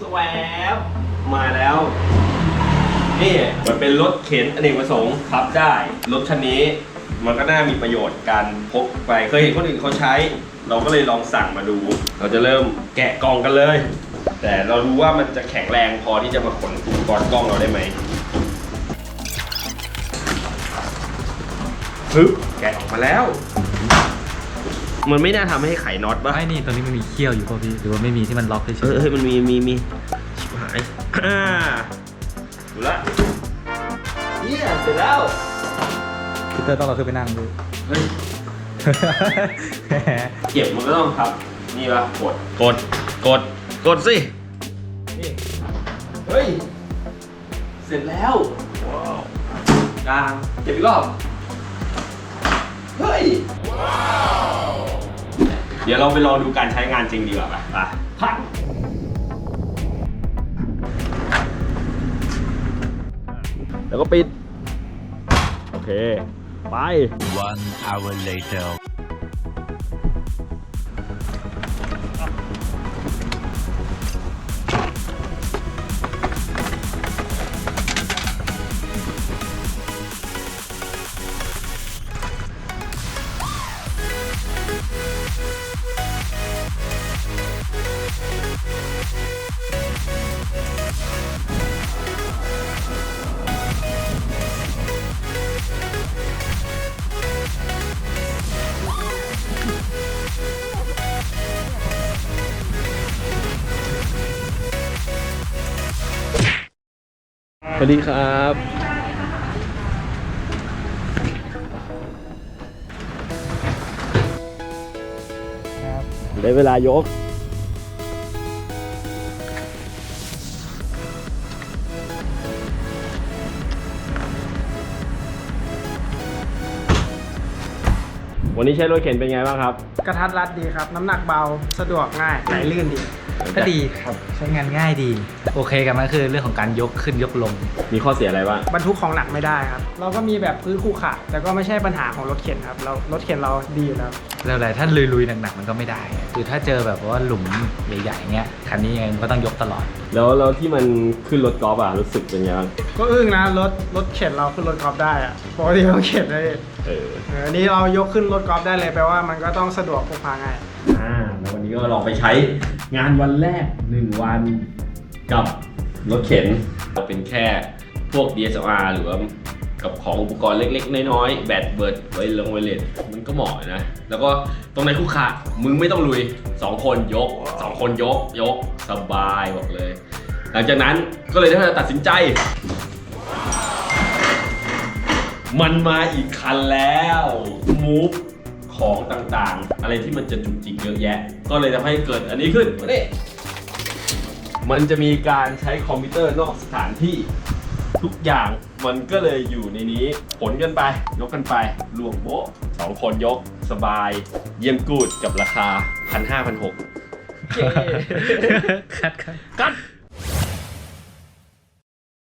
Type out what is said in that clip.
สวบมาแล้ว นี่มันเป็นรถเข็นอเนกประสงค์ขับได้รถคันนี้ มันก็น่ามีประโยชน์การพกไปเคยเห็นคนอื่นเขาใช้ เราก็เลยลองสั่งมาดู เราจะเริ่มแกะกล่องกันเลย แต่เรารู้ว่ามันจะแข็งแรงพอที่จะมาขนอุปกรณ์กล้องเราได้ไหมปึ๊บแกะออกมาแล้ว มันไม่น่าทำให้ไขน็อตปะไอ้นี่ตรงนี้มันมีเขี้ยวอยู่ป่ะพี่ หรือว่าไม่มีที่มันล็อกเฉเอยอเฮ้ยมันมีมีมีชิบหายอ่าดูละเยี่ยเสร็จแล้วๆพี่เตอร์ต้องเราขึ้นไปนั่งดู เฮ้ยเก็บมันก็ต้องครับ นี่ปะกดกดกดกดสินี่เฮ้ย เสร็จแล้วว้าวกลางเก็บอีกรอบ เฮ้ย เดี๋ยวเราไปรอดูการใช้งานจริงดีกว่าไปไปพักแล้วก็ปิด โอเค ไป One hour later. สวัสดีครับ ได้เวลายก วันนี้ใช้รถเข็นเป็นไงบ้างครับ กระทัดรัดดีครับ น้ำหนักเบา สะดวกง่ายไหลลื่นดี ก็ดีครับใช้งานง่ายดี โอเคกันมันคือเรื่องของการยกขึ้นยกลง มีข้อเสียอะไรบ้างบรรทุกของหนักไม่ได้ครับ เราก็มีแบบพื้นคู่ขะแต่ก็ไม่ใช่ปัญหาของรถเข็นครับ เรารถเข็นเราดีอยู่แล้วแล้วอะไรถ้าลุยๆหนักๆมันก็ไม่ได้ คือถ้าเจอแบบว่าหลุมใหญ่ๆเงี้ยคันนี้ยังไงมันก็ต้องยกตลอด แล้วแล้วที่มันขึ้นรถกอล์ฟอะรู้สึกเป็นไงบ้างก็อึ้งนะรถรถเข็นเราขึ้นรถกอล์ฟได้อะปกติเราเข็นได้เออเอออันนี้เรายกขึ้นรถกอล์ฟได้เลยแปลว่ามันก็ต้องสะดวกพกพาง่ายอ่าแล้ววั นี้ก็ลองไปใช้งานวันแรก 1 วันกับรถเข็นเป็นแค่พวก DSLR หรือว่ากับของอุปกรณ์เล็ก ๆ น้อยๆแบตเบิร์ดไว้ลงไวเลสมันก็เหมาะนะ แล้วก็ตรงในคู่ขามึงไม่ต้องลุย 2 คนยก 2 คนยกยกสบายบอกเลย หลังจากนั้นก็เลยได้ตัดสินใจ มันมาอีกคันแล้วมูฟ ของต่างๆ อะไรที่มันจะจุกจิกเยอะแยะ ก็เลยทำให้เกิดอันนี้ขึ้นมานี่มันจะมีการใช้คอมพิวเตอร์นอกสถานที่ทุกอย่างมันก็เลยอยู่ในนี้ผลกันไป ยกกันไปรวมโบ๊ะสองคนยกสบาย เยี่ยมกูดกับราคาพันห้าพันหกคัดคัดกัด